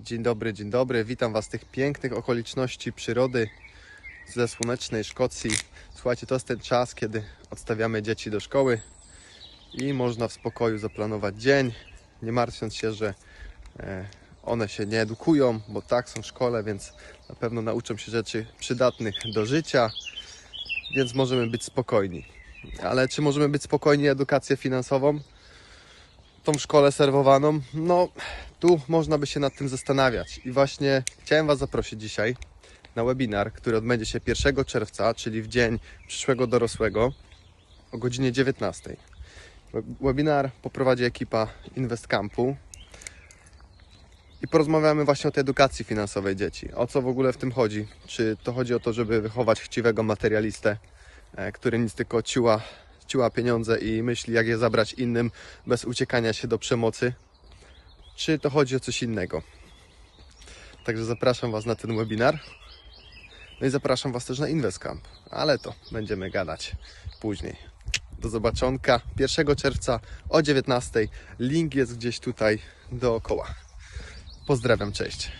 Dzień dobry, dzień dobry. Witam Was z tych pięknych okoliczności przyrody ze słonecznej Szkocji. Słuchajcie, to jest ten czas, kiedy odstawiamy dzieci do szkoły i można w spokoju zaplanować dzień, nie martwiąc się, że e, one się nie edukują, bo tak są w szkole, więc na pewno nauczą się rzeczy przydatnych do życia, więc możemy być spokojni. Ale czy możemy być spokojni edukację finansową? Tą w szkole serwowaną? No, tu można by się nad tym zastanawiać. I właśnie chciałem Was zaprosić dzisiaj na webinar, który odbędzie się 1 czerwca, czyli w dzień przyszłego dorosłego o godzinie 19. We- Webinar poprowadzi ekipa InvestCampu i porozmawiamy właśnie o tej edukacji finansowej dzieci. O co w ogóle w tym chodzi? Czy to chodzi o to, żeby wychować chciwego materialistę, e, który nic tylko ciła, ciła pieniądze i myśli, jak je zabrać innym bez uciekania się do przemocy? Czy to chodzi o coś innego? Także zapraszam Was na ten webinar. No i zapraszam Was też na InvestCamp, ale to będziemy gadać później. Do zobaczonka 1 czerwca o 19. Link jest gdzieś tutaj dookoła. Pozdrawiam, cześć.